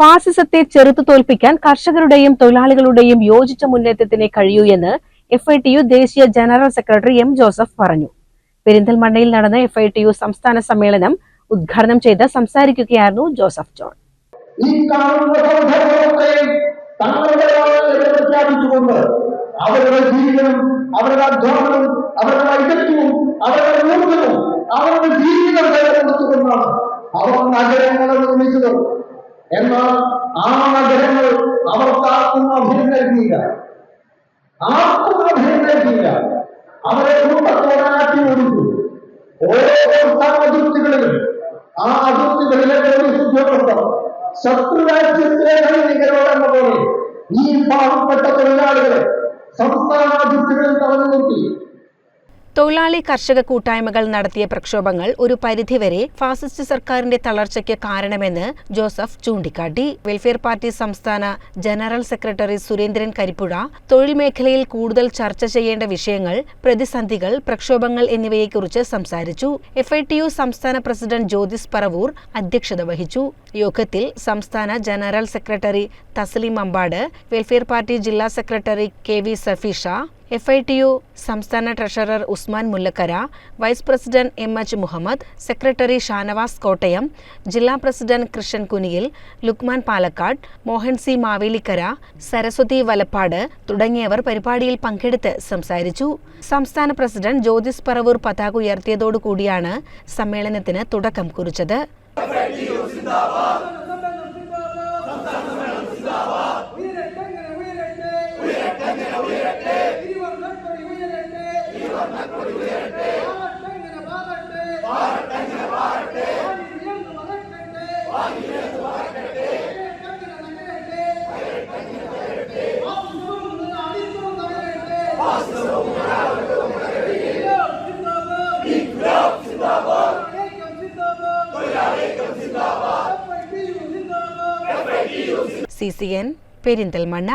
ഫാസിസത്തെ ചെറുത്തു തോൽപ്പിക്കാൻ കർഷകരുടെയും തൊഴിലാളികളുടെയും യോജിച്ച മുന്നേറ്റത്തിനെ കഴിയൂ എന്ന് എഫ് ദേശീയ ജനറൽ സെക്രട്ടറി എം ജോസഫ് പറഞ്ഞു. പെരിന്തൽമണ്ണയിൽ നടന്ന എഫ് സംസ്ഥാന സമ്മേളനം ഉദ്ഘാടനം ചെയ്ത് സംസാരിക്കുകയായിരുന്നു ജോസഫ് ജോൺ. അവരുടെ ജീവിതം അവരുടെ അധ്വാനവും അവരുടെ ഐക്യത്വവും അവരുടെ ഊർജവും അവരുടെ ജീവിതം കൈകൊടുത്തുകൊണ്ടാണ് അവർ നഗരങ്ങളെ നിർമ്മിച്ചത്. എന്നാൽ ആ നഗരങ്ങൾ അവർക്കാർക്കും അഭയം നൽകിയില്ല. ആർക്കും അഭയം നൽകിയില്ല. അവരെ കുടുംബത്തോടാക്കി ഓടിച്ചു. ഓരോ അതിർത്തികളിലും ആ അതിർത്തികളിലെ പോലീസ് ഉദ്യോഗസ്ഥർ ശത്രു രാജ്യത്തിലെ സൈനികരോടെന്ന പോലെ ഈ പാവപ്പെട്ട തൊഴിലാളികളെ സംസ്ഥാന അതിർത്തികളിൽ തടഞ്ഞു നിർത്തി. തൊഴിലാളി കർഷക കൂട്ടായ്മകൾ നടത്തിയ പ്രക്ഷോഭങ്ങൾ ഒരു പരിധിവരെ ഫാസിസ്റ്റ് സർക്കാരിന്റെ തളർച്ചയ്ക്ക് കാരണമെന്ന് ജോസഫ് ചൂണ്ടിക്കാട്ടി. വെൽഫെയർ പാർട്ടി സംസ്ഥാന ജനറൽ സെക്രട്ടറി സുരേന്ദ്രൻ കരിപ്പുഴ തൊഴിൽ മേഖലയിൽ കൂടുതൽ ചർച്ച ചെയ്യേണ്ട വിഷയങ്ങൾ പ്രതിസന്ധികൾ പ്രക്ഷോഭങ്ങൾ എന്നിവയെക്കുറിച്ച് സംസാരിച്ചു. എഫ് ഐ ടി യു സംസ്ഥാന പ്രസിഡന്റ് ജ്യോതിസ് പറവൂർ അധ്യക്ഷത വഹിച്ചു. യോഗത്തിൽ സംസ്ഥാന general secretary Thaslim Ambad welfare party ജില്ലാ secretary K V Safeesha F I T U സംസ്ഥാന treasurer Usman Mullakkara vice president M H Muhammad secretary Shanavas Kottayam ജില്ലാ പ്രസിഡന്റ് കൃഷ്ണൻ കുനിയിൽ ലുക്മാൻ പാലക്കാട് മോഹൻ സി മാവേലിക്കര സരസ്വതി വലപ്പാട് തുടങ്ങിയവർ പരിപാടിയിൽ പങ്കെടുത്ത് സംസാരിച്ചു. സംസ്ഥാന പ്രസിഡന്റ് ജ്യോതിസ് പറവൂർ പതാക ഉയർത്തിയതോടുകൂടിയാണ് സമ്മേളനത്തിന് തുടക്കം കുറിച്ചത്. എൻ പെരിന്തൽമണ്ണ